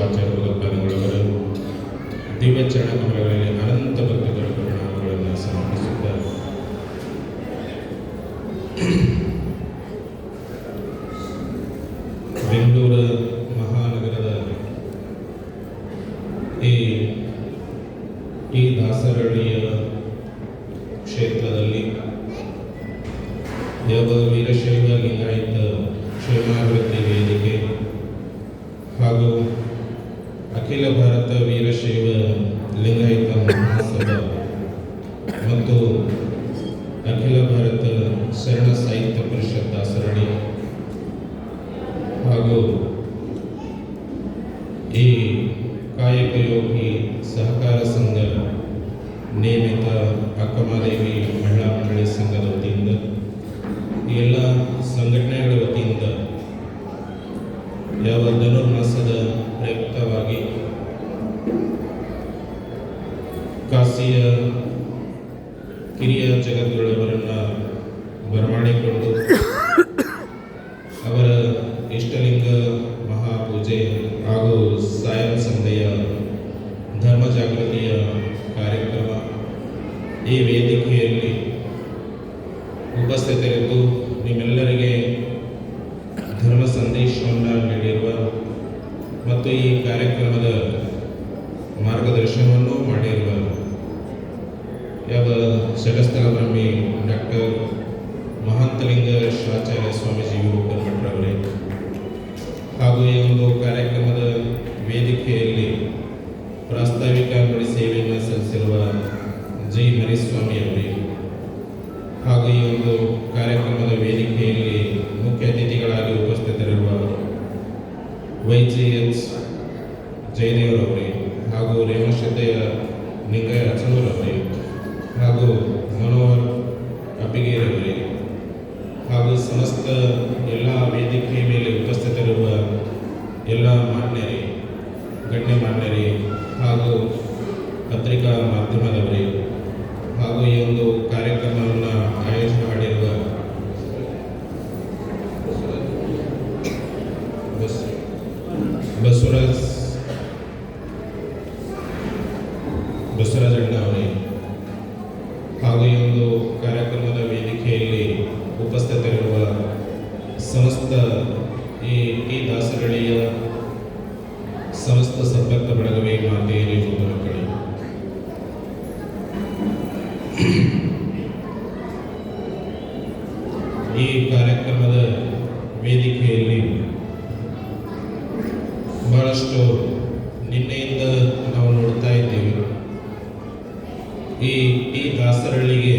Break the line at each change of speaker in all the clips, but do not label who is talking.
ആചാര്യ അവർ ദിവചരണ മുറകളിൽ അനന്ത ഭക്തി ಈ ವೇದಿಕೆಯಲ್ಲಿ ಉಪಸ್ಥಿತರಿದ್ದು ನಿಮ್ಮೆಲ್ಲರಿಗೆ ಧರ್ಮ ಸಂದೇಶವನ್ನು ನೀಡಿರುವ ಮತ್ತು ಈ ಕಾರ್ಯಕ್ರಮದ ಮಾರ್ಗದರ್ಶನವನ್ನು ಮಾಡಿರುವ ಯಾವ ಶಟಸ್ಥಲ ಬ್ರಹ್ಮಿ ಡಾಕ್ಟರ್ ಮಹಾಂತಲಿಂಗ ಶಿವಾಚಾರ್ಯ ಸ್ವಾಮೀಜಿ ಭಟ್ರವರೇ ಹಾಗೂ ಈ ಒಂದು ಕಾರ್ಯಕ್ರಮದ ವೇದಿಕೆಯಲ್ಲಿ ಪ್ರಾಸ್ತಾವಿಕ ನುಡಿ ಸೇವೆಯನ್ನು ಸಲ್ಲಿಸಿರುವ ಜೈ ಮರಿಸ್ವಾಮಿ ಅವರೇ ಹಾಗೂ ಈ ಒಂದು ಕಾರ್ಯಕ್ರಮದ ವೇದಿಕೆಯಲ್ಲಿ ಮುಖ್ಯ ಅತಿಥಿಗಳಾಗಿ ಉಪಸ್ಥಿತರಿರುವ ವೈ ಜಿ ಎಚ್ ಜಯದೇವರವರೇ ಹಾಗೂ ರೇವಣಶ್ರದ್ಧೆಯ ನಿಂಗಯ್ಯ ಅಚನೂರವರೇ ಹಾಗೂ ಮನೋಹರ್ ಅಬ್ಬಿಗೇರವರೇ ಹಾಗೂ ಸಮಸ್ತ ಎಲ್ಲ ವೇದಿಕೆಯ ಮೇಲೆ ಉಪಸ್ಥಿತರಿರುವ ಎಲ್ಲ ಮಾನ್ಯರೇ ಗಣ್ಯ ಮಾನ್ಯರೇ ಹಾಗೂ ಪತ್ರಿಕಾ ಮಾಧ್ಯಮದವರೇ ಹಾಗೂ ಈ ಒಂದು ಕಾರ್ಯಕ್ರಮವನ್ನು ಆಯೋಜನೆ ಮಾಡಿರುವ ಬಸ್ ಬಸವರಾಜ್ ಬಸವರಾಜ ಅಣ್ಣ ಅವರೇ ಹಾಗೂ ಈ ಒಂದು ಕಾರ್ಯಕ್ರಮದ ವೇದಿಕೆಯಲ್ಲಿ ಉಪಸ್ಥಿತರಿರುವ ಸಮಸ್ತ ಈ ಟಿ ದಾಸರಳಿಯ ಸಮಸ್ತ ಸಂಪರ್ಕ ಬಳಗವೇ ಮಾತೆಯಲ್ಲಿ ಕಡೆ ಈ ಕಾರ್ಯಕ್ರಮದ ವೇದಿಕೆಯಲ್ಲಿ ಬಹಳಷ್ಟು ನಿನ್ನೆಯಿಂದ ನಾವು ನೋಡ್ತಾ ಇದ್ದೇವೆ ಈ ಈ ದಾಸರಳ್ಳಿಗೆ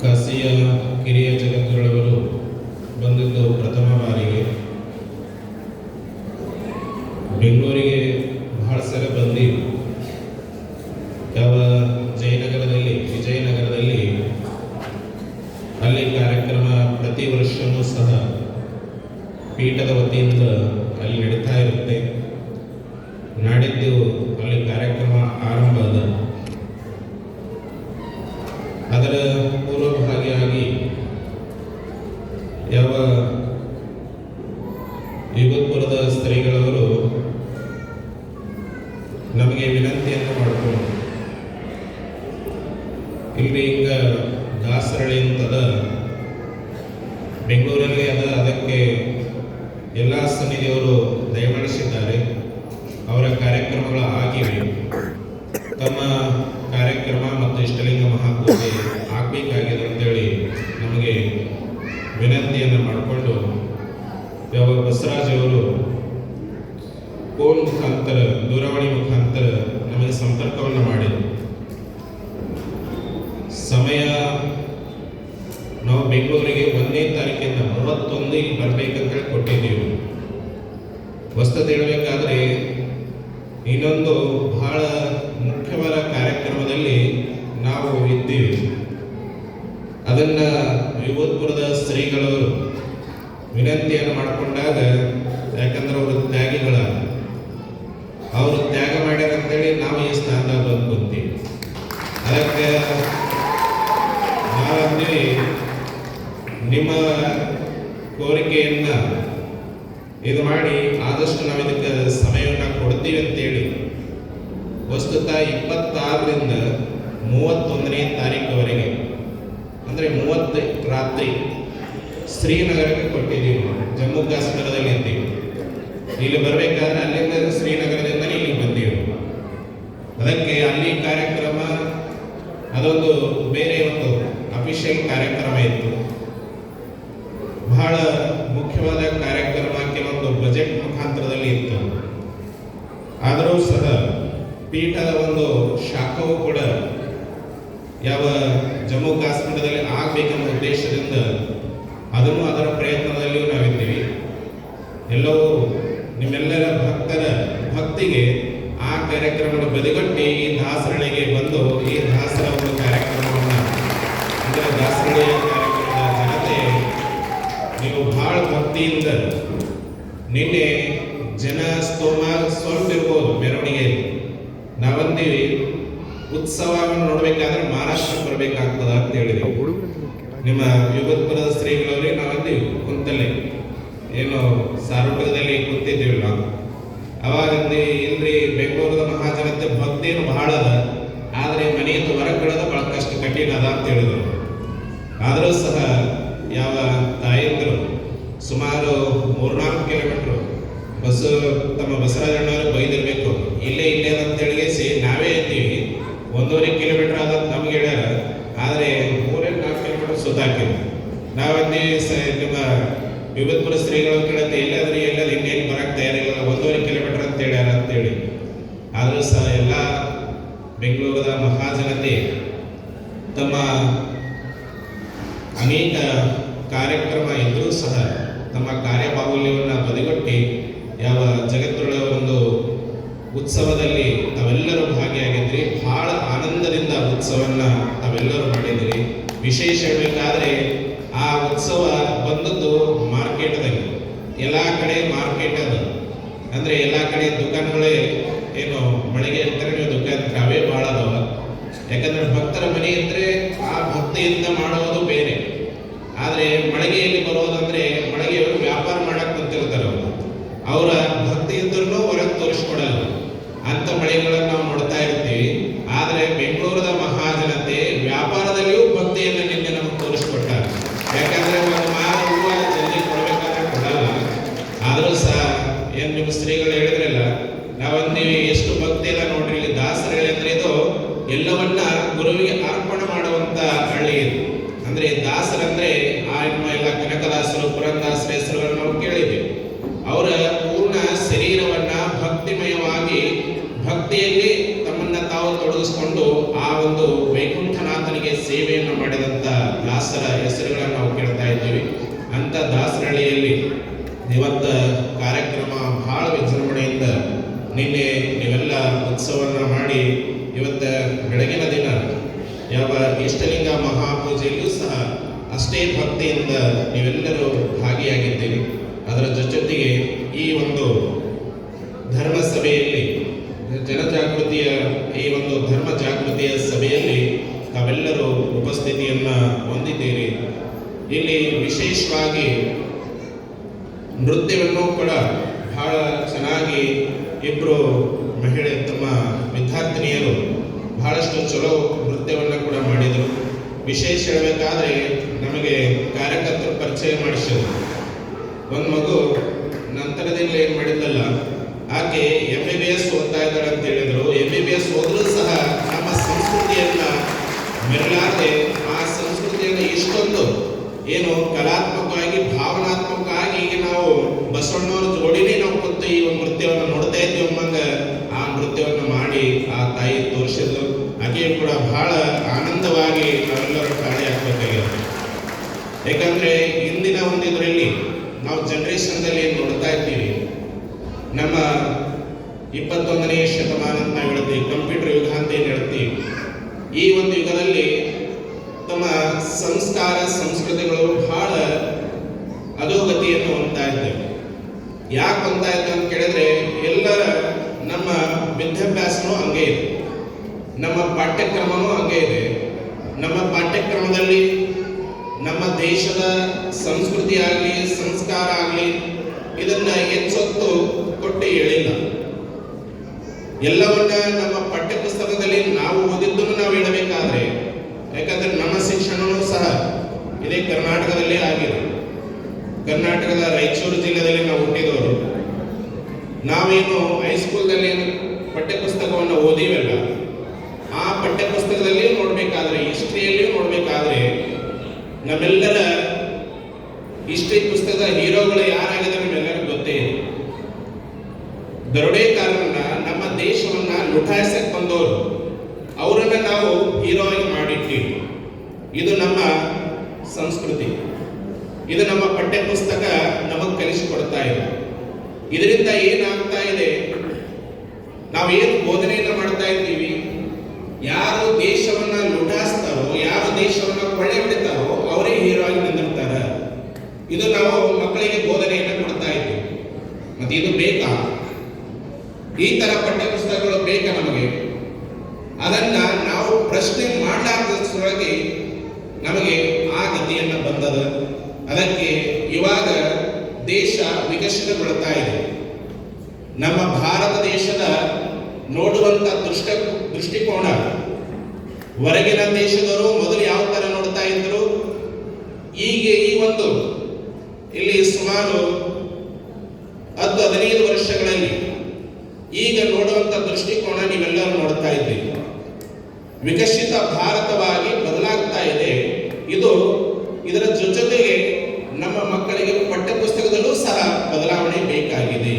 ಕಾಶಿಯ ಕಿರಿಯ ಜಗದ್ಗುರುಳವರು ಬಂದಿದ್ದು ಪ್ರಥಮ ಬಾರಿಗೆ ಬೆಂಗಳೂರಿಗೆ ಬಹಳ ಸಲ ಬಂದು ಯಾವ ಜಯನಗರದಲ್ಲಿ ವಿಜಯನಗರದಲ್ಲಿ ಅಲ್ಲಿ ಕಾರ್ಯಕ್ರಮ ಪ್ರತಿ ವರ್ಷವೂ ಸಹ ಪೀಠದ ವತಿಯಿಂದ ಅಲ್ಲಿ ನಡೀತಾ ಇರುತ್ತೆ ನಾಡಿದ್ದು ಅಲ್ಲಿ ಕಾರ್ಯಕ್ರಮ ಆರಂಭ ಅದ ಅದರ ಪೂರ್ವಭಾಗಿಯಾಗಿ ಯಾವ ಯುಗಪುರದ ಸ್ತ್ರೀಗಳವರು ನಮಗೆ ವಿನಂತಿಯನ್ನು ಮಾಡಿಕೊಂಡು ಇಲ್ಲಿ ಹಿಂಗ ದಾಸರಳಿ ಅಂತದ ಬೆಂಗಳೂರಲ್ಲಿ ಅದ ಅದಕ್ಕೆ ಎಲ್ಲ ಸನ್ನಿಧಿಯವರು ದಯಮಾಡಿಸಿದ್ದಾರೆ ಅವರ ಕಾರ್ಯಕ್ರಮಗಳು ಆಗಿವೆ ತಮ್ಮ ಕಾರ್ಯಕ್ರಮ ಮತ್ತು ಇಷ್ಟಲಿಂಗ ಮಹಾಪೂಜೆ ಆಗಬೇಕಾಗಿದೆ ಅಂತೇಳಿ ನಮಗೆ ವಿನಂತಿಯನ್ನು ಮಾಡಿಕೊಂಡು ಯಾವ ಬಸವರಾಜ್ ಫೋನ್ ಮುಖಾಂತರ ದೂರವಾಣಿ ಮುಖಾಂತರ ನಮಗೆ ಸಂಪರ್ಕವನ್ನು ಮಾಡಿದರು ಸಮಯ ನಾವು ಬೆಂಗಳೂರಿಗೆ ಒಂದನೇ ತಾರೀಕಿಂದ ಮೂವತ್ತೊಂದಿಗೆ ಬರಬೇಕಂತೇಳಿ ಕೊಟ್ಟಿದ್ದೀವಿ ವಸ್ತುತೆ ಹೇಳಬೇಕಾದ್ರೆ ಇನ್ನೊಂದು ಬಹಳ ಮುಖ್ಯವಾದ ಕಾರ್ಯಕ್ರಮದಲ್ಲಿ ನಾವು ಇದ್ದೀವಿ ಅದನ್ನ ವಿಭೂತ್ಪುರದ ಶ್ರೀಗಳವರು ವಿನಂತಿಯನ್ನು ಮಾಡಿಕೊಂಡಾಗ ಯಾಕಂದ್ರೆ ಅವರು ತ್ಯಾಗಿಗಳ ಅವರು ತ್ಯಾಗ ಮಾಡ್ಯಾರಂತೇಳಿ ನಾವು ಈ ಸ್ಥಾನದಾಗ ಬಂದು ಕುಂತೀವಿ. ಅದಕ್ಕೆ ನಾವಂತೀವಿ ನಿಮ್ಮ ಕೋರಿಕೆಯನ್ನ ಇದು ಮಾಡಿ ಆದಷ್ಟು ನಾವು ಇದಕ್ಕೆ ಸಮಯವನ್ನು ಕೊಡ್ತೀವಿ ಅಂತೇಳಿ. ವಸ್ತುತ ಇಪ್ಪತ್ತಾರರಿಂದ ಮೂವತ್ತೊಂದನೇ ತಾರೀಕವರೆಗೆ, ಅಂದರೆ ಮೂವತ್ತು ರಾತ್ರಿ. ಶ್ರೀನಗರಕ್ಕೆ ಕೊಟ್ಟಿದ್ದೀವಿ. ಜಮ್ಮು ಕಾಶ್ಮೀರದಲ್ಲಿ ಇದ್ದೀವಿ ಇಲ್ಲಿ ಬರಬೇಕಾದ್ರೆ ಅಲ್ಲಿಂದ ಶ್ರೀನಗರದಿಂದ ಇಲ್ಲಿ ಬಂದೀವಿ. ಅದಕ್ಕೆ ಅಲ್ಲಿ ಕಾರ್ಯಕ್ರಮ, ಅದೊಂದು ಬೇರೆ ಒಂದು ಅಫಿಷಿಯಲ್ ಕಾರ್ಯಕ್ರಮ ಇತ್ತು. ಬಹಳ ಮುಖ್ಯವಾದ ಕಾರ್ಯಕ್ರಮ, ಕೆಲವೊಂದು ಬಜೆಟ್ ಮುಖಾಂತರದಲ್ಲಿ ಇತ್ತು. ಆದರೂ ಸಹ ಪೀಠದ ಒಂದು ಶಾಖವು ಕೂಡ ಯಾವ ಜಮ್ಮು ಕಾಶ್ಮೀರದಲ್ಲಿ ಆಗಬೇಕೆಂಬ ಉದ್ದೇಶದಿಂದ ಅದನ್ನು ಅದರ ಪ್ರಯತ್ನದಲ್ಲಿಯೂ ನಾವಿದ್ದೀವಿ ಎಲ್ಲವೂ ನಿಮ್ಮೆಲ್ಲರ ಭಕ್ತರ ಭಕ್ತಿಗೆ ಆ ಕಾರ್ಯಕ್ರಮವನ್ನು ಬದಿಗಟ್ಟಿ ಈ ದಾಸರಳಿಗೆ ಬಂದು ಈ ದಾಸರ ಒಂದು ಕಾರ್ಯಕ್ರಮವನ್ನು ಅಂದರೆ ದಾಸರಳಿಯ ಕಾರ್ಯಕ್ರಮದ ಜನತೆ, ನೀವು ಭಾಳ ಭಕ್ತಿಯಿಂದ ನಿನ್ನೆ ಜನ ಸ್ತೋಮ ಸ್ವಲ್ಪ ಇರ್ಬೋದು ಮೆರವಣಿಗೆಯಲ್ಲಿ. ನಾವಂದೀವಿ ಉತ್ಸವವನ್ನು ನೋಡಬೇಕಾದ್ರೆ ಮಹಾರಾಷ್ಟ್ರಕ್ಕೆ ಬರಬೇಕಾಗ್ತದೆ ಅಂತ ಹೇಳಿದ್ವಿ. ನಿಮ್ಮ ಯುಗತ್ಪುರದ ಸ್ತ್ರೀಗಳಲ್ಲಿ ನಾವಂದೀವಿ ಕುಂತಲ್ಲಿ. ಏನು ಸಾರ್ವಜನಿಕದಲ್ಲಿ ಕುಂತಿದ್ದೀವಿ ನಾವು ಅವಾಗ ಏನ್ರಿ ಬೆಂಗಳೂರದ ಮಹಾಜನತೆ ಭಕ್ತಿಯನ್ನು ಬಹಳ ಅದ. ಆದರೆ ಮನೆಯಿಂದ ಹೊರಗ್ ಬಿಡೋದು ಬಹಳ ಕಷ್ಟ ಕಠಿಣ ಅದ ಅಂತ ಹೇಳಿದ್ರು. ಆದರೂ ಸಹ ಯಾವ ತಾಯಂದರು ಸುಮಾರು ಮೂರ್ನಾಲ್ಕು ಕಿಲೋಮೀಟ್ರು ಬಸ್ಸು ತಮ್ಮ ಬಸವರಾಜಣ್ಣವರು ಬೈದಿರ್ಬೇಕು ಇಲ್ಲೇ ಇಲ್ಲೇ ಅಂತೇಳಿ ಸಿ ನಾವೇ ಇದ್ದೀವಿ ಒಂದೂವರೆ ಕಿಲೋಮೀಟರ್ ಆದ ನಮ್ಗೆ ಹೇಳ್ಯಾರ ಆದರೆ ಮೂರೇ ನಾಲ್ಕು ಕಿಲೋಮೀಟರ್ ಸುತ್ತಾಕಿವಿ ನಾವಲ್ಲಿ ಸ ನಿಮ್ಮ ಶ್ರೀಗಳು ಕೇಳುತ್ತೆ, ಎಲ್ಲಾದ್ರೂ ಎಲ್ಲದ ಇನ್ನೇನು ಬರಕ್ಕೆ ತಯಾರಿಲ್ಲ ಒಂದೂವರೆ ಕಿಲೋಮೀಟರ್ ಅಂತ ಹೇಳ್ಯಾರ ಅಂತೇಳಿ. ಆದರೂ ಸಹ ಎಲ್ಲ ಬೆಂಗಳೂರದ ಮಹಾಜನತೆ ತಮ್ಮ ಅನೇಕ ಕಾರ್ಯಕ್ರಮ ಇದ್ದರೂ ಸಹ ತಮ್ಮ ಕಾರ್ಯಬಾಹುಲ್ಯವನ್ನು ಬದಿಗೊಟ್ಟಿ ಯಾವ ಜಗತ್ತೊಳ ಒಂದು ಉತ್ಸವದಲ್ಲಿ ತಾವೆಲ್ಲರೂ ಭಾಗಿಯಾಗಿದ್ರಿ. ಬಹಳ ಆನಂದದಿಂದ ಉತ್ಸವನ್ನ ತಾವೆಲ್ಲರೂ ಮಾಡಿದ್ರಿ. ವಿಶೇಷ ಹೇಳಬೇಕಾದ್ರೆ ಆ ಉತ್ಸವ ಬಂದದ್ದು ಮಾರ್ಕೆಟ್ದಲ್ಲಿ ಎಲ್ಲ ಕಡೆ ಮಾರ್ಕೆಟ್ ಅದು. ಅಂದ್ರೆ ಎಲ್ಲ ಕಡೆ ದುಕಾನ್ಗಳೇ ಏನು ಮಳಿಗೆ ಅಂತಾರೆ ನೀವು ದುಕಾನ್ ಅವೇ ಭಾಳ ಅದಾವ. ಯಾಕಂದ್ರೆ ಭಕ್ತರ ಮನೆ ಇದ್ರೆ ಆ ಭಕ್ತಿಯಿಂದ ಮಾಡೋದು ಬೇರೆ. ಆದ್ರೆ ಮಳಿಗೆಯಲ್ಲಿ ಬರೋದಂದ್ರೆ ಮಳಿಗೆಯವರು ವ್ಯಾಪಾರ ಮಾಡಕ್ಕೆ ಬಂದಿರ್ತಾರೆ ಅವರು. ಅವರ ಭಕ್ತಿ ಇದ್ರೂ ಹೊರಗೆ ತೋರಿಸ್ಕೊಡಲ್ಲ. ಅಂತ ಮಳಿಗೆಗಳನ್ನು ನಾವು ನೋಡ್ತಾ ಇರ್ತೀವಿ. ಆದ್ರೆ ಬೆಂಗಳೂರದ ಮಹಾಜನತೆ ವ್ಯಾಪಾರದಲ್ಲಿಯೂ ಭಕ್ತಿಯನ್ನು ನಿನ್ನೆ ನಮಗೆ ತೋರಿಸ್ಕೊಟ್ಟಾರೆ ಯಾಕಂದ್ರೆ ಒಂದು ಮಾರ ಹೂವ ಜಲ್ದಿ ಕೊಡ್ಬೇಕಾದ್ರೆ ಕೊಡಲ್ಲ ಆದರೂ ಸಹ ನಿಮ್ಮ ಸ್ತ್ರೀಗಳು ಹೇಳಿದ್ರಲ್ಲ ನಾವಂತೀವಿ ಎಷ್ಟು ಭಕ್ತಿ ಇಲ್ಲ ನೋಡ್ರಿ, ಇಲ್ಲಿ ಹೇಳಿದ್ರೆ ಇದು ಎಲ್ಲವನ್ನ ಗುರುವಿಗೆ ಅರ್ಪಣೆ ಮಾಡುವಂತ ಹಳ್ಳಿ ಇದು. ಅಂದ್ರೆ ದಾಸರಂದ್ರೆ ಆ ನಮ್ಮ ಎಲ್ಲ ಕನಕದಾಸರು, ಪುರಂದಾಸರ ಹೆಸರುಗಳನ್ನು ನಾವು ಕೇಳಿದ್ವಿ. ಅವರ ಪೂರ್ಣ ಶರೀರವನ್ನ ಭಕ್ತಿಮಯವಾಗಿ, ಭಕ್ತಿಯಲ್ಲಿ ತಮ್ಮನ್ನ ತಾವು ತೊಡಗಿಸಿಕೊಂಡು ಆ ಒಂದು ವೈಕುಂಠನಾಥನಿಗೆ ಸೇವೆಯನ್ನು ಮಾಡಿದಂತ ದಾಸರ ಹೆಸರುಗಳನ್ನು ನಾವು ಕೇಳ್ತಾ ಇದ್ದೀವಿ. ಅಂತ ದಾಸರಹಳ್ಳಿಯಲ್ಲಿ. ಇವತ್ತ ಕಾರ್ಯಕ್ರಮ ಭಾಳ ವಿಜೃಂಭಣೆಯಿಂದ ನಿನ್ನೆ ನೀವೆಲ್ಲ ಉತ್ಸವವನ್ನು ಮಾಡಿ ಇವತ್ತ ಬೆಳಗಿನ ದಿನ ಯಾವ ಇಷ್ಟಲಿಂಗ ಮಹಾಪೂಜೆಯಲ್ಲೂ ಸಹ ಅಷ್ಟೇ ಭಕ್ತಿಯಿಂದ ನೀವೆಲ್ಲರೂ ಭಾಗಿಯಾಗಿದ್ದೀರಿ. ಅದರ ಜೊತೆಗೆ ಈ ಒಂದು ಧರ್ಮ ಸಭೆಯಲ್ಲಿ ಜನಜಾಗೃತಿಯ ಈ ಒಂದು ಧರ್ಮ ಜಾಗೃತಿಯ ಸಭೆಯಲ್ಲಿ ತಾವೆಲ್ಲರೂ ಉಪಸ್ಥಿತಿಯನ್ನ ಹೊಂದಿದ್ದೀರಿ. ಇಲ್ಲಿ ವಿಶೇಷವಾಗಿ ನೃತ್ಯವನ್ನು ಕೂಡ ಬಹಳ ಚೆನ್ನಾಗಿ ಇಬ್ಬರು ಮಹಿಳೆ ತಮ್ಮ ವಿದ್ಯಾರ್ಥಿನಿಯರು ಬಹಳಷ್ಟು ಚಲೋ ನೃತ್ಯವನ್ನು ಕೂಡ ಮಾಡಿದರು. ವಿಶೇಷ ಹೇಳಬೇಕಾದ್ರೆ ನಮಗೆ ಕಾರ್ಯಕರ್ತರು ಪರಿಚಯ ಮಾಡಿಸಿದ್ರು. ಒಂದು ಮಗು ನಂತರದಿಂದ ಏನು ಮಾಡಿದ್ದಲ್ಲ, ಆಕೆ ಎಂ ಬಿ ಬಿ ಎಸ್ ಓದ್ತಾ ಇದ್ದಾಳೆ ಅಂತ ಹೇಳಿದರು. ಎಂ ಬಿ ಬಿ ಎಸ್ ಓದಿದ್ರು ಸಹ ನಮ್ಮ ಸಂಸ್ಕೃತಿಯನ್ನ ಮೆರಳಾದೆ ಆ ಸಂಸ್ಕೃತಿಯನ್ನು ಇಷ್ಟೊಂದು ಏನು ಕಲಾತ್ಮಕವಾಗಿ, ಭಾವನಾತ್ಮಕವಾಗಿ ಈಗ ನಾವು ಬಸವಣ್ಣವರ ಜೋಡಿನೇ ನಾವು ಕೂತು ಈ ಒಂದು ನೃತ್ಯವನ್ನು ನೋಡ್ತಾ ಇದ್ವಿ ಆ ನೃತ್ಯವನ್ನು ಮಾಡಿ ಆ ತಾಯಿ ತೋರಿಸಿದ್ರು ಹಾಗೆ ಕೂಡ ಬಹಳ ಆನಂದವಾಗಿ ನಾವೆಲ್ಲರೂ ಕಾಣೆ ಹಾಕಬೇಕಾಗಿದೆ. ಯಾಕಂದ್ರೆ ಇಂದಿನ ಒಂದು ಇದರಲ್ಲಿ ನಾವು ಜನರೇಷನ್ದಲ್ಲಿ ನೋಡ್ತಾ ಇದ್ದೀವಿ. ನಮ್ಮ ಇಪ್ಪತ್ತೊಂದನೇ ಶತಮಾನ ಅಂತ ಹೇಳ್ತೀವಿ ಕಂಪ್ಯೂಟರ್ ಯುಗ ಅಂತ ಏನು ಹೇಳ್ತೀವಿ. ಈ ಒಂದು ಯುಗದಲ್ಲಿ ತಮ್ಮ ಸಂಸ್ಕಾರ, ಸಂಸ್ಕೃತಿಗಳು ಬಹಳ ಅಧೋಗತಿಯನ್ನು ಹೊಂದ್ತಾ ಇದ್ದೇವೆ. ಯಾಕೆ ಹೊಂದ್ತಾ ಅಂತ ಕೇಳಿದ್ರೆ, ಎಲ್ಲರ ನಮ್ಮ ವಿದ್ಯಾಭ್ಯಾಸನೂ ಹಂಗೆ ಇದೆ. ನಮ್ಮ ಪಾಠ್ಯಕ್ರಮನೂ ಹಂಗೆ ಇದೆ. ನಮ್ಮ ಪಾಠ್ಯಕ್ರಮದಲ್ಲಿ ನಮ್ಮ ದೇಶದ ಸಂಸ್ಕೃತಿ ಆಗಲಿ, ಸಂಸ್ಕಾರ ಆಗಲಿ ಇದನ್ನ ಹೆಚ್ಚೊತ್ತು ಕೊಟ್ಟು ಹೇಳಿಲ್ಲ. ಎಲ್ಲವನ್ನ ನಮ್ಮ ಪಠ್ಯ ಪುಸ್ತಕದಲ್ಲಿ ನಾವು ಹೇಳಬೇಕಾದ್ರೆ ಯಾಕಂದ್ರೆ ನಮ್ಮ ಶಿಕ್ಷಣವೂ ಸಹ ಇದೇ ಕರ್ನಾಟಕದಲ್ಲೇ ಆಗಿದೆ. ಕರ್ನಾಟಕದ ರಾಯಚೂರು ಜಿಲ್ಲೆಯಲ್ಲಿ ನಾವು ಹುಟ್ಟಿದವರು. ನಾವೇನು ಹೈಸ್ಕೂಲ್ದಲ್ಲಿ ಪಠ್ಯಪುಸ್ತಕವನ್ನು ಓದಿವಲ್ಲ, ಆ ಪಠ್ಯಪುಸ್ತಕದಲ್ಲಿ ನೋಡಬೇಕಾದ್ರೆ ಹಿಸ್ಟ್ರಿಯಲ್ಲಿ ನೋಡಬೇಕಾದ್ರೆ, ನಮ್ಮೆಲ್ಲರ ಹಿಸ್ಟ್ರಿ ಪುಸ್ತಕದ ಹೀರೋಗಳು ಯಾರಾಗಿದೆ ನಮ್ಮೆಲ್ಲರಿಗೂ ಗೊತ್ತೇ ಇದೆ ದರೋಡೆಕಾರರನ್ನ ನಮ್ಮ ದೇಶವನ್ನ ಲುಟಾಯಿಸಕ್ಕೆ ಬಂದವರು ಅವರನ್ನ ನಾವು ಹೀರೋ ಆಗಿ ಇದು ನಮ್ಮ ಸಂಸ್ಕೃತಿ. ಇದು ನಮ್ಮ ಪಠ್ಯ ಪುಸ್ತಕ ನಮಗೆ ಕಲಿಸಿಕೊಡ್ತಾ ಇದೆ. ಇದರಿಂದ ಏನಾಗ್ತಾ ಇದೆ? ನಾವೇನು ಬೋಧನೆಯನ್ನು ಮಾಡ್ತಾ ಇದ್ದೀವಿ? ಯಾರು ದೇಶವನ್ನ ಲುಟಾಸ್ತಾರೋ, ಯಾರು ದೇಶವನ್ನ ಕೊಳ್ಳೆ ಹೊಡಿತಾರೋ, ಅವರೇ ಹೀರೋ ಆಗಿ ನಿಂದಿರ್ತಾರೆ ಇದು ನಾವು ಮಕ್ಕಳಿಗೆ ಬೋಧನೆಯನ್ನು ಕೊಡ್ತಾ ಇದ್ದೀವಿ. ಮತ್ತೆ ಇದು ಬೇಕಾ? ಈ ತರ ಪಠ್ಯ ಪುಸ್ತಕಗಳು ಬೇಕಾ ನಮಗೆ? ಪ್ರಶ್ನೆ ಮಾಡಲಾರ್ದೊಳಗೆ ನಮಗೆ ಆ ಗತಿಯನ್ನ ಬಂದದ. ಅದಕ್ಕೆ ಇವಾಗ ದೇಶ ವಿಕಸನಗೊಳ್ತಾ ಇದೆ. ನಮ್ಮ ಭಾರತ ದೇಶದ ನೋಡುವಂತ ದೃಷ್ಟ ದೃಷ್ಟಿಕೋನ, ಹೊರಗಿನ ದೇಶದವರು ಮೊದಲು ಯಾವ ತರ ನೋಡ್ತಾ ಇದ್ರು? ಈಗ ಈ ಒಂದು ಇಲ್ಲಿ ಸುಮಾರು ಹತ್ತು ಹದಿನೈದು ವರ್ಷಗಳಲ್ಲಿ ಈಗ ನೋಡುವಂತ ದೃಷ್ಟಿಕೋನ ನೀವೆಲ್ಲರೂ ನೋಡ್ತಾ ಇದ್ದೀವಿ ವಿಕಸಿತ ಭಾರತವಾಗಿ ಬದಲಾಗ್ತಾ ಇದೆ. ಇದು ಇದರ ಜೊತೆಗೆ ನಮ್ಮ ಮಕ್ಕಳಿಗೆ ಪಠ್ಯಪುಸ್ತಕದಲ್ಲೂ ಸಹ ಬದಲಾವಣೆ ಬೇಕಾಗಿದೆ.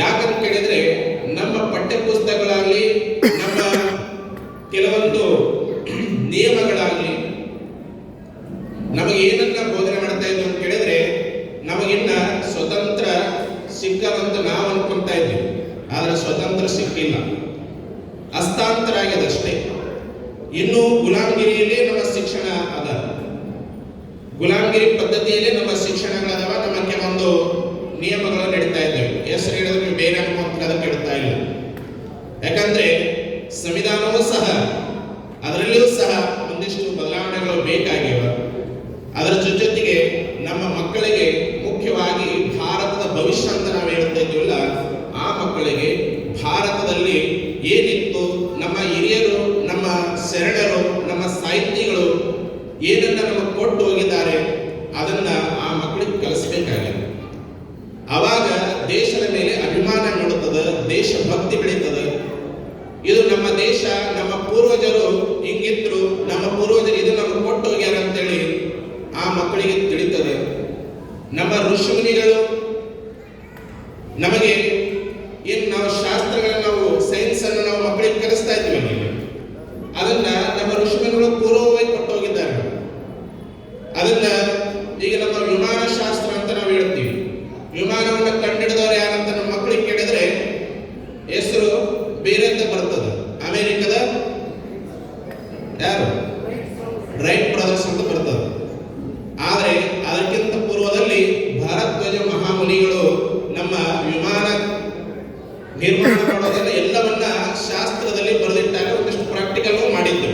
ಯಾಕಂತ ಕೇಳಿದ್ರೆ ನಮ್ಮ ಪಠ್ಯ ಪುಸ್ತಕಗಳಾಗಲಿ ನಮ್ಮ ಕೆಲವೊಂದು ನಿಯಮಗಳಾಗಲಿ ನಮಗೆ ಏನನ್ನ ಬೋಧನೆ ಮಾಡ್ತಾ ಇದ್ವಿ ಅಂತ ಕೇಳಿದ್ರೆ ನಮಗಿನ್ನ ಸ್ವತಂತ್ರ ಸಿಕ್ಕದಂತ ನಾವು ಅನ್ಕೊಂತ ಇದ್ವಿ ಆದ್ರೆ ಸ್ವತಂತ್ರ ಸಿಕ್ಕಿಲ್ಲ ಹಸ್ತಾಂತರ ಆಗ್ಯದಷ್ಟೇ ಇನ್ನು ಗುಲಾಮಗಿರಿಯಲ್ಲೇ ನಮ್ಮ ಶಿಕ್ಷಣ ಅದ. ಗುಲಾಮಗಿರಿ ಪದ್ಧತಿಯಲ್ಲೇ ನಮ್ಮ ಶಿಕ್ಷಣಗಳದಾವ. ನಮ್ಮ ಕೆಲವೊಂದು ನಿಯಮಗಳು ನಡೀತಾ ಇದ್ದೇವೆ. ಹೆಸರು ಹೇಳಿದ್ರೆ ಬೇರೆ ಅನ್ಕೊಂತ ಅದಕ್ಕೆ ಇಡ್ತಾ ಇಲ್ಲ. ಯಾಕಂದ್ರೆ ಸಂವಿಧಾನವೂ ಸಹ, ಅದರಲ್ಲಿಯೂ ಸಹ ಒಂದಿಷ್ಟು ಬದಲಾವಣೆಗಳು ಬೇಕಾಗಿವೆ. ಅದರ ಜೊತೆಗೆ ನಮ್ಮ ಮಕ್ಕಳಿಗೆ ಮುಖ್ಯವಾಗಿ ಭಾರತದ ಭವಿಷ್ಯ ಅಂತ ನಾವು ಹೇಳ್ತಾ ಇದ್ದೀವಲ್ಲ, ಆ ಮಕ್ಕಳಿಗೆ ಭಾರತದಲ್ಲಿ ಏನಿತ್ತು ನಮ್ಮ ಹಿರಿಯರು ನಮ್ಮ ಶರಣರು ನಮ್ಮ ಸಾಹಿತಿಗಳು ಏನನ್ನ ನಮಗೆ ಕೊಟ್ಟು ಹೋಗಿದ್ದಾರೆ ಅದನ್ನ ಆ ಮಕ್ಕಳಿಗೆ ಕಲಿಸ್ಬೇಕಾಗಿದೆ ಅವಾಗ ದೇಶದ ಮೇಲೆ ಅಭಿಮಾನ ಮೂಡುತ್ತದೆ ದೇಶಭಕ್ತಿ ಬೆಳೀತದೆ. ಇದು ನಮ್ಮ ದೇಶ, ನಮ್ಮ ಪೂರ್ವಜರು ಹಿಂಗಿದ್ರು, ನಮ್ಮ ಪೂರ್ವಜರು ಇದು ನಮ್ಗೆ ಕೊಟ್ಟು ಹೋಗ್ಯಾರ ಅಂತೇಳಿ ಆ ಮಕ್ಕಳಿಗೆ ತಿಳಿತದೆ. ನಮ್ಮ ಋಷಿಮುನಿಗಳು ನಮಗೆ ಏನು ನಾವು ಶಾಸ್ತ್ರಗಳನ್ನ ನಾವು ಸೈನ್ಸ್ ಅನ್ನು ನಾವು ಮಕ್ಕಳಿಗೆ ಕಲಿಸ್ತಾ ಇದ್ವಿ ಈಗ. ಅದನ್ನ ನಮ್ಮ ಋಷಿಮುನಿಗಳು ಪೂರ್ವವಾಗಿ ಕೊಟ್ಟು ಹೋಗಿದ್ದಾರೆ ಅದನ್ನ ಈಗ ನಮ್ಮ ವಿಮಾನ ಶಾಸ್ತ್ರ ಅಂತ ನಾವು ಹೇಳ್ತೀವಿ ವಿಮಾನವನ್ನ ಕಂಡಿಡಿದವರು ಯಾರಂತ ನಮ್ಮ ಮಕ್ಕಳಿಗೆ ಕೇಳಿದ್ರೆ ಹೆಸರು ಬೇರೆ ಅಂತ ಬರ್ತದೆ ಅಮೆರಿಕದ ಯಾರು ರೈಟ್ ಬ್ರದರ್ಸ್ ಅಂತ ಬರ್ತದೆ ಆದರೆ ಅದಕ್ಕಿಂತ ಪೂರ್ವದಲ್ಲಿ ಭಾರದ್ವಾಜ ಮಹಾಮುನಿಗಳು ನಮ್ಮ ವಿಮಾನ ನಿರ್ಮಾಣ ಮಾಡೋದನ್ನ ಎಲ್ಲವನ್ನ ಶಾಸ್ತ್ರದಲ್ಲಿ ಬರೆದಿಟ್ಟಾಗ ಒಂದಿಷ್ಟು ಪ್ರಾಕ್ಟಿಕಲ್ ಮಾಡಿದ್ರು.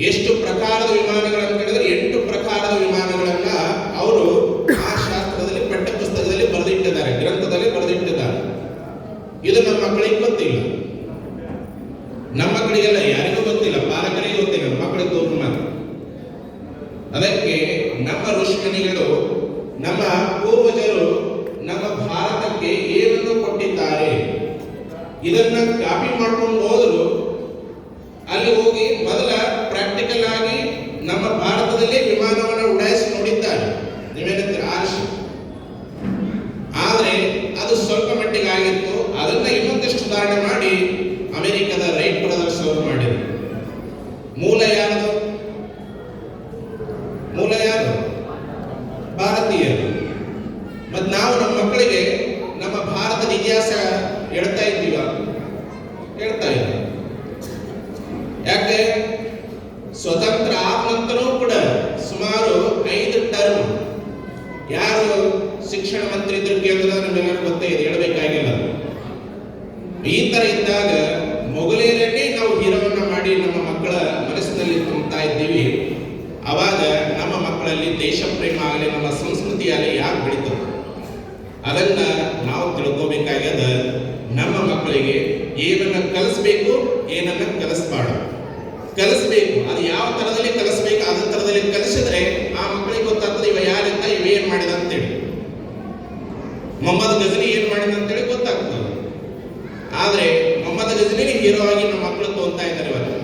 ಎಷ್ಟು ಪ್ರಕಾರದ ವಿಮಾನಗಳನ್ನು ಕೇಳಿದ್ರೆ ಎಂಟು ಪ್ರಕಾರದ ವಿಮಾನಗಳನ್ನ ಅವರು ಆ ಶಾಸ್ತ್ರದಲ್ಲಿ ಪಠ್ಯ ಪುಸ್ತಕದಲ್ಲಿ ಬರೆದಿಟ್ಟಿದ್ದಾರೆ ಗ್ರಂಥದಲ್ಲಿ ಬರೆದಿಟ್ಟಿದ್ದಾರೆ ಇದು ನಮ್ಮ ಮಕ್ಕಳಿಗೆ ಗೊತ್ತಿಲ್ಲ ನಮ್ಮ ಮಕ್ಕಳಿಗೆಲ್ಲ ಯಾರಿಗೂ ಗೊತ್ತಿಲ್ಲ ಪಾಲಕರಿಗೆ ಗೊತ್ತಿಲ್ಲ ನಮ್ಮ ಮಕ್ಕಳಿಗೆ ತೋರ್ತು ಮಾತ್ರ ಅದಕ್ಕೆ ನಮ್ಮ ಋಷಿಮುನಿಗಳು ನಮ್ಮ ಪೂರ್ವಜರು ನಮ್ಮ ಭಾರತಕ್ಕೆ ಏನನ್ನು ಕೊಟ್ಟಿದ್ದಾರೆ ಇದನ್ನ ಕಾಪಿ ಮಾಡ್ಕೊಂಡು ಹೋದ್ರು ಅಲ್ಲಿ ಹೋಗಿ ಮೊದಲ ಪ್ರಾಕ್ಟಿಕಲ್ ಆಗಿ ನಮ್ಮ ಭಾರತದಲ್ಲಿ ವಿಮಾನವನ್ನು ಉಡಾಯಿಸಿ ನೋಡಿದ್ದಾರೆ ನೀವೇನಂತೀರ ಆರ್ಷಿ ಆದ್ರೆ ಅದು ಸ್ವಲ್ಪ ಮಟ್ಟಿಗೆ ಆಗಿತ್ತು ಅದನ್ನ ಇನ್ನೊಂದಿಷ್ಟು ಸುಧಾರಣೆ ಮಾಡಿ ಅಮೆರಿಕದ ರೈಟ್ ಬ್ರದರ್ಸ್ ಅವರು ಮಾಡಿದರು ಮೂಲ ಯಾರದು ಮೂಲ ಯಾರು ಭಾರತೀಯರು ಮತ್ ನಾವು ನಮ್ಮ ಮಕ್ಕಳಿಗೆ ನಮ್ಮ ಭಾರತದ ಇತಿಹಾಸ ಹೇಳ್ತಾ ಇದ್ದೀವ ಹೇಳ್ತಾ ಇಲ್ಲ ಯಾಕೆ ಸ್ವತಂತ್ರ ಆದ ನಂತರವೂ ಕೂಡ ಸುಮಾರು ಐದು ಟರ್ಮ್ ಯಾರು ಶಿಕ್ಷಣ ಮಂತ್ರಿ ಇದ್ರು ಕೇಂದ್ರದ ನಮ್ಮೆಲ್ಲರಿಗೂ ಗೊತ್ತೇ ಇದೆ ಹೇಳಬೇಕಾಗಿಲ್ಲ ಈ ತರ ಇದ್ದಾಗ ಮೊಘಲೇರನ್ನೇ ನಾವು ಹೀರೋವನ್ನ ಮಾಡಿ ನಮ್ಮ ಮಕ್ಕಳ ಮನಸ್ಸಿನಲ್ಲಿ ತುಂಬ್ತಾ ಇದ್ದೀವಿ ಅವಾಗ ನಮ್ಮ ಮಕ್ಕಳಲ್ಲಿ ದೇಶ ಪ್ರೇಮ ಆಗಲಿ ನಮ್ಮ ಸಂಸ್ಕೃತಿ ಆಗಲಿ ಯಾಕೆ ಬೆಳೀತದೆ ತಿಳ್ಕೋಬೇಕಾಗ್ಯದ ನಮ್ಮ ಮಕ್ಕಳಿಗೆ ಏನನ್ನ ಕಲಿಸ್ಬೇಕು ಏನನ್ನ ಕಲಿಸ್ಬಾರ್ದು ಕಲಿಸ್ಬೇಕು ಅದು ಯಾವ ತರದಲ್ಲಿ ಕಲಿಸ್ಬೇಕು ಅದೇ ತರದಲ್ಲಿ ಕಲಿಸಿದ್ರೆ ಆ ಮಕ್ಕಳಿಗೆ ಗೊತ್ತಾಗ್ತದೆ ಇವ ಯಾರಿಂದ ಇವ ಏನ್ ಮಾಡಿದ ಅಂತೇಳಿ ಮೊಹಮ್ಮದ್ ಗಜನಿ ಏನ್ ಮಾಡಿದ ಅಂತೇಳಿ ಗೊತ್ತಾಗ್ತದೆ ಆದ್ರೆ ಮೊಹಮ್ಮದ್ ಗಜನಿ ಹೀರೋ ಆಗಿ ನಮ್ಮ ಮಕ್ಕಳು ತೋಂತಾ ಇದ್ದಾರೆ ಇವತ್ತು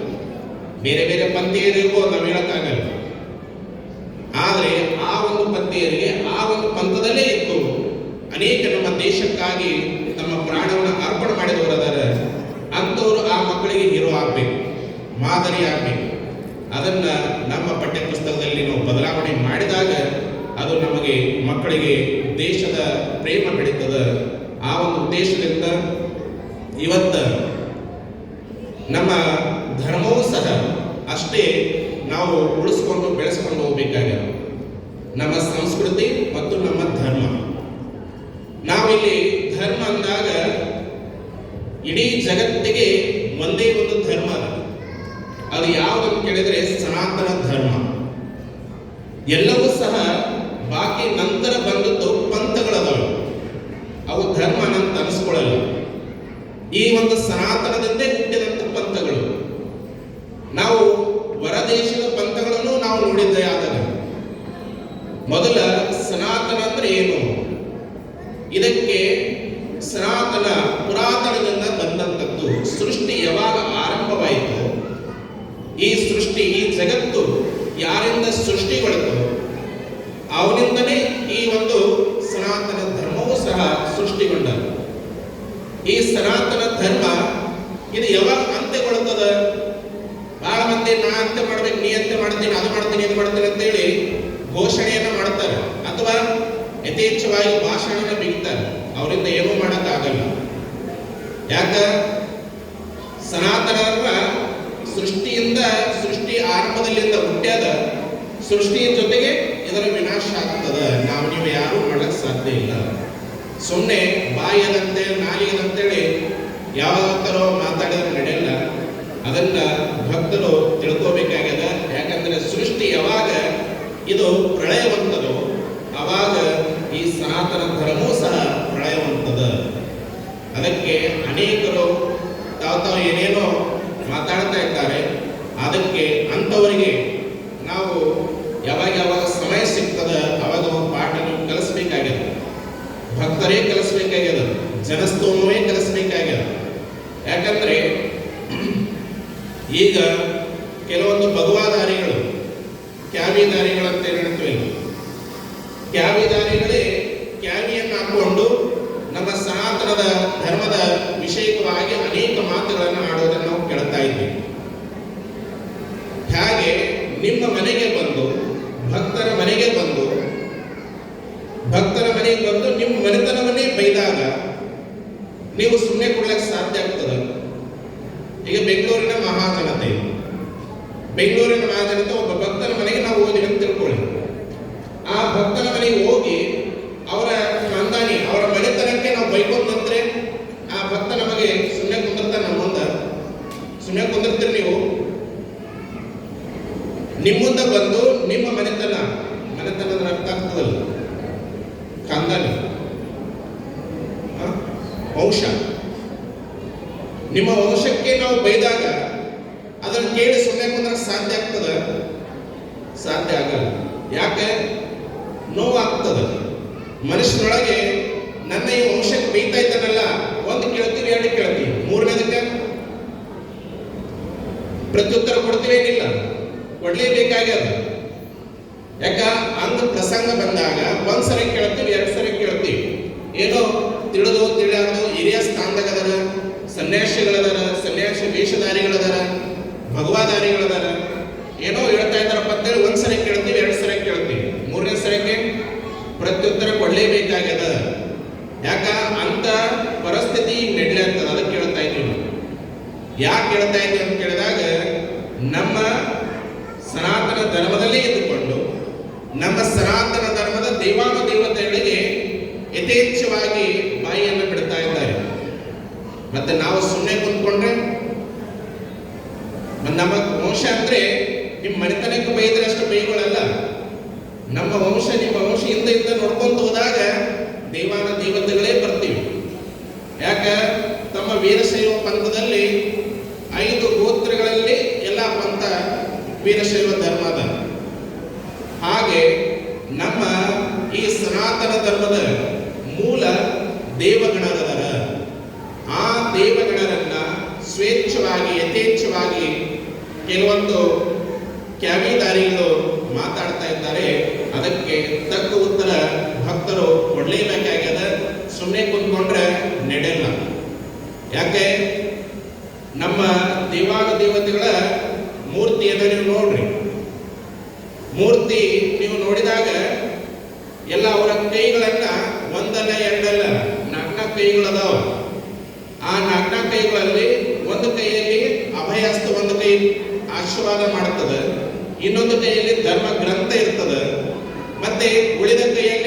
ಬೇರೆ ಬೇರೆ ಪಂಥೀಯರಿಗೂ ನಾವು ಹೇಳಕ್ಕಾಗಲ್ಲ ಆದ್ರೆ ಆ ಒಂದು ಪಂಥೀಯರಿಗೆ ಆ ಒಂದು ಪಂಥದಲ್ಲೇ ಇತ್ತು ಅನೇಕ ನಮ್ಮ ದೇಶಕ್ಕಾಗಿ ತಮ್ಮ ಪ್ರಾಣವನ್ನು ಅರ್ಪಣೆ ಮಾಡಿದವರದಾರ ಅಂಥವ್ರು ಆ ಮಕ್ಕಳಿಗೆ ಹೀರೋ ಆಗ್ಬೇಕು ಮಾದರಿ ಅದನ್ನು ಅದನ್ನ ನಮ್ಮ ಪಠ್ಯಪುಸ್ತಕದಲ್ಲಿ ನಾವು ಬದಲಾವಣೆ ಮಾಡಿದಾಗ ಅದು ನಮಗೆ ಮಕ್ಕಳಿಗೆ ದೇಶದ ಪ್ರೇಮ ಬೆಳೀತದ ಆ ಒಂದು ಉದ್ದೇಶದಿಂದ ಇವತ್ತ ನಮ್ಮ ಧರ್ಮವೂ ಸಹ ಅಷ್ಟೇ ನಾವು ಉಳಿಸ್ಕೊಂಡು ಬೆಳೆಸ್ಕೊಂಡು ಹೋಗ್ಬೇಕಾಗ್ಯದ. ನಮ್ಮ ಸಂಸ್ಕೃತಿ ಮತ್ತು ನಮ್ಮ ಧರ್ಮ. ನಾವಿಲ್ಲಿ ಧರ್ಮ ಅಂದಾಗ ಇಡೀ ಜಗತ್ತಿಗೆ ಒಂದೇ ಒಂದು ಧರ್ಮ ಕೇಳಿದರೆ ಸನಾತನ ಧರ್ಮ. ಎಲ್ಲವೂ ಸಹ ಬಾಕಿ ನಂತರ ಬಂದದ್ದು ಪಂಥಗಳದವು ಅವು ಧರ್ಮ ಅಂತ ಅನಿಸ್ಕೊಳ್ಳಲ್ಲ. ಈ ಒಂದು ಸನಾತನದಿಂದ ಹುಟ್ಟಿದಂತ ಪಂಥಗಳು. ನಾವು ಹೊರದೇಶದ ಪಂಥಗಳನ್ನು ನಾವು ನೋಡಿದ್ದೇ ಆದಾಗ ಮೊದಲ ಸನಾತನ ಅಂದ್ರೆ ಏನು ಇದಕ್ಕೆ ಸನಾತನ ಪುರಾತನದಿಂದ ಬಂದಂಥದ್ದು ಸೃಷ್ಟಿ ಯಾವಾಗ ಆರಂಭವಾಯಿತು ಈ ಸೃಷ್ಟಿ ಈ ಜಗತ್ತು ಯಾರಿಂದ ಸೃಷ್ಟಿಗೊಳಿತು ಅವನಿಂದನೇ ಈ ಒಂದು ಸನಾತನ ಧರ್ಮವೂ ಸಹ ಸೃಷ್ಟಿಗೊಂಡದ್ದು ಈ ಸನಾತನ ಧರ್ಮ ಇದು ಯಾವಾಗ ಅಂತ್ಯಗೊಳ್ಳುತ್ತದ? ಬಹಳ ಮಂದಿ ನಾ ಅಂತ್ಯ ಮಾಡ್ಬೇಕು, ನೀ ಅಂತ್ಯ ಮಾಡ್ತೀನಿ, ಅದು ಮಾಡ್ತೀನಿ, ಇದು ಮಾಡ್ತೀನಿ ಅಂತೇಳಿ ಘೋಷಣೆಯನ್ನ ಮಾಡ್ತಾರೆ. ಅಥವಾ ಯಥೇಚ್ಛವಾಗಿ ಭಾಷಣನ ಬಿಗ್ತಾರೆ ಅವರಿಂದ ಏನೂ ಮಾಡಕ್ಕಾಗಲ್ಲ. ಯಾಕ? ಸನಾತನರ ಸೃಷ್ಟಿಯಿಂದ, ಸೃಷ್ಟಿ ಆರಂಭದಲ್ಲಿಂದ ಹುಟ್ಟ್ಯಾದ ಸೃಷ್ಟಿಯ ಜೊತೆಗೆ ಇದರ ವಿನಾಶ ಆಗ್ತದ. ನಾವು ನೀವು ಯಾರು ಮಾಡಕ್ ಸಾಧ್ಯ ಇಲ್ಲ. ಸುಮ್ಮನೆ ಬಾಯದಂತೆ, ನಾಲಿಗದಂತೇಳಿ ಯಾವ ಥರ ಮಾತಾಡಿದ್ರೆ ನಡೆಯಲ್ಲ. ಅದನ್ನ ಭಕ್ತರು ತಿಳ್ಕೋಬೇಕಾಗ್ಯದ. ಯಾಕಂದ್ರೆ ಸೃಷ್ಟಿ ಯಾವಾಗ ಇದು ಪ್ರಳಯವಂತದೋ, ಅವಾಗ ಈ ಸನಾತನ ಧರ್ಮವೂ ಸಹ ಪ್ರಳಯವಂತದ. ಅದಕ್ಕೆ ಅನೇಕರು ತಾವು ತಾವು ಏನೇನೋ ಮಾತಾಡ್ತಾ ಇದ್ದಾರೆ. ಅದಕ್ಕೆ ಅಂಥವರಿಗೆ ನಾವು ಯಾವಾಗ ಯಾವಾಗ ಸಮಯ ಸಿಗ್ತದ ಅವಾಗ ಒಂದು ಪಾಠ ನೀವು ಕಲಿಸ್ಬೇಕಾಗ್ಯದ ಭಕ್ತರೇ ಕಲಿಸಬೇಕಾಗ್ಯದ, ಜನಸ್ತೋಮವೇ ಕಲಿಸಬೇಕಾಗ್ಯದ. ಯಾಕಂದ್ರೆ, ಈಗ ಕೆಲವೊಂದು ಭಗವಾದಾರಿಗಳು ಕ್ಯಾಮಿದಾರಿಗಳು ಏನು ಹೇಳ್ತೀವಿ ಕ್ಯಾವಿದಾರಿಗಳೇ ಕ್ಯಾವಿಯನ್ನು ಹಾಕೊಂಡು ನಮ್ಮ ಸನಾತನದ ಧರ್ಮದ ವಿಷಯವಾಗಿ ಅನೇಕ ಮಾತುಗಳನ್ನು ಆಡೋದನ್ನು ನಾವು ಕೇಳ್ತಾ ಇದ್ದೀವಿ ಹಾಗೆ ನಿಮ್ಮ ಮನೆಗೆ ಬಂದು, ಭಕ್ತರ ಮನೆಗೆ ಬಂದು ಮನೆಗೆ ಬಂದು ನಿಮ್ಮ ಮನೆತನವನ್ನೇ ಬೈದಾಗ ನೀವು ಸುಮ್ಮನೆ ಕೊಡ್ಲಿಕ್ಕೆ ಸಾಧ್ಯ ಆಗ್ತದ. ಈಗ ಬೆಂಗಳೂರಿನ ಮಹಾಜನತೆ. ಬೆಂಗಳೂರಿನ ಮಹಾಜನತೆ ಒಬ್ಬ ಭಕ್ತನ ಮನೆಗೆ ನಾವು ಹೋದ್ವಿ ಅಂತ ತಿಳ್ಕೊಳ್ಳಿ ಆ ಭಕ್ತನ ಮನೆಗೆ ಹೋಗಿ ಅವರ ಖಾನ್ದಾನಿ ಅವರ ಮನೆತನಕ್ಕೆ ನಾವು ಬೈಕೊಂಡ್ರೆ ಆ ಭಕ್ತ ನಮಗೆ ಸುಮ್ಮನೆ ಕುಂದಿರ್ತಾನೆ ನಮ್ಮ ಮುಂದೆ ಸುಮ್ಮನೆ ಕುಂದಿರ್ತೀರಿ ನೀವು ನಿಮ್ಮ ಮುಂದೆ ಬಂದು ನಿಮ್ಮ ಮನೆತನ ಮನೆತನದ ಅರ್ಥ ಆಗ್ತದಲ್ಲ ಖಾನ್ದಾನಿ ಆ? ವಂಶ ನಿಮ್ಮ ವಂಶಕ್ಕೆ ನಾವು ಬೈದಾಗ ಅದನ್ನು ಕೇಳಿ ಸುಮ್ಮನೆ ಕುಂದ್ರೆ ಸಾಧ್ಯ ಆಗ್ತದ? ಸಾಧ್ಯ ಆಗಲ್ಲ. ಯಾಕೆ? ನೋವಾಗ್ತದೆ. ಮನುಷ್ಯನೊಳಗೆ ನನ್ನ ಈ ವಂಶಕ್ಕೆ ಬೈತಾ ಇದ್ದಾನಲ್ಲ, ಒಂದು ಕೇಳ್ತೀವಿ ಎರಡು ಕೇಳ್ತೀವಿ ಮೂರನೇದಕ್ಕೆ? ಪ್ರತ್ಯುತ್ತರ ಕೊಡ್ತೀವೇನಿಲ್ಲ ಕೊಡ್ಲೇಬೇಕಾಗ್ಯದ. ಯಾಕ? ಅಂದ ಪ್ರಸಂಗ ಬಂದಾಗ ಒಂದ್ಸರಿ ಕೇಳ್ತೀವಿ, ಎರಡು ಸರಿ ಕೇಳ್ತೀವಿ. ಏನೋ ತಿಳಿದು ತಿಳಿಯಾರ್ದು ಹಿರಿಯ ಸ್ಥಾನದಾಗದಾರ ಸನ್ಯಾಸಿಗಳದಾರ, ಸನ್ಯಾಸಿ ವೇಷಧಾರಿಗಳದಾರ, ಭಗವಾಧಾರಿಗಳದಾರ, ಏನೋ ಹೇಳ್ತಾ ಇದ್ದಾರಪ್ಪ ಅಂತೇಳಿ ಒಂದ್ ಸರಿ ಕೇಳ್ತೀವಿ, ಎರಡು ಸರಿ ಕೇಳ್ತೀವಿ. ಮೂರನೇ ಸರಿಗೆ ಪ್ರತ್ಯುತ್ತರ ಕೊಡ್ಲೇಬೇಕಾಗ್ಯದ. ಯಾಕ? ಅಂತ ಪರಿಸ್ಥಿತಿ ಅಂತ ಅದಕ್ಕೆ ಕೇಳ್ತಾ ಇದ್ದೀವಿ. ಯಾಕೆ ಕೇಳ್ತಾ ಇದ್ದೀವಿ ಅಂತ ಕೇಳಿದಾಗ, ನಮ್ಮ ಸನಾತನ ಧರ್ಮದಲ್ಲೇ ಇದ್ದುಕೊಂಡು, ನಮ್ಮ ಸನಾತನ ಧರ್ಮದ ದೇವಾನು ದೇವತೆಗಳಿಗೆ ಯಥೇಚ್ಛವಾಗಿ ಬಾಯಿಯನ್ನು ಬಿಡ್ತಾ ಇದ್ದಾರೆ. ಮತ್ತೆ ನಾವು ಸುಮ್ಮನೆ ಕುಂತ್ಕೊಂಡ್ರೆ? ನಮ್ಮ ವಂಶ ಅಂದ್ರೆ ನಿಮ್ಮ ಮನೆತನಕ್ಕೆ ಬೈದ್ರೆ ಅಷ್ಟು ಬೈಗಳಲ್ಲ. ನಮ್ಮ ವಂಶ ನಿಮ್ಮ ವಂಶ ಹಿಂದೆ ಇಂದ ನೋಡ್ಕೊಂತ ಹೋದಾಗ ದೇವಾನ ದೇವತೆಗಳೇ ಬರ್ತೀವಿ. ಯಾಕ? ತಮ್ಮ ವೀರಶೈವ ಪಂಥದಲ್ಲಿ ಐದು ಗೋತ್ರಗಳಲ್ಲಿ ಎಲ್ಲ ಪಂಥ ವೀರಶೈವ ಧರ್ಮದ ಹಾಗೆ ನಮ್ಮ ಈ ಸನಾತನ ಧರ್ಮದ ಮೂಲ ದೇವಗಣರದರ ಆ ದೇವಗಣರನ್ನ ಸ್ವೇಚ್ಛವಾಗಿ ಯಥೇಚ್ಛವಾಗಿ ಕೆಲವೊಂದು ಕ್ಯಾಬಿದಾರಿಗಳು ಮಾತಾಡ್ತಾ ಇದ್ದಾರೆ. ಅದಕ್ಕೆ ತಕ್ಕ ಉತ್ತರ ಭಕ್ತರು ಕೊಡ್ಲೇಬೇಕಾಗ್ಯದ. ಸುಮ್ಮನೆ ಕುಂತ್ಕೊಂಡ್ರೆ ನಡೆಯಲ್ಲ ಯಾಕೆ? ನಮ್ಮ ದೇವಾಗ ದೇವತೆಗಳ ಮೂರ್ತಿಯನ್ನು ನೀವು ನೋಡ್ರಿ. ಮೂರ್ತಿ ನೀವು ನೋಡಿದಾಗ ಎಲ್ಲ ಅವರ ಕೈಗಳನ್ನ ಒಂದಲ್ಲ ಎರಡಲ್ಲ ನಾಲ್ಕ ಕೈಗಳದಾವ ಆ ನಾಲ್ಕು ಕೈಗಳಲ್ಲಿ ಒಂದು ಕೈಯಲ್ಲಿ ಅಭಯಸ್ತ ಒಂದು ಕೈ ಆಶೀರ್ವಾದ ಮಾಡುತ್ತದೆ ಇನ್ನೊಂದು ಕೈಯಲ್ಲಿ ಧರ್ಮ ಗ್ರಂಥ ಇರ್ತದೆ. ಮತ್ತೆ ಉಳಿದ ಕೈಯಲ್ಲಿ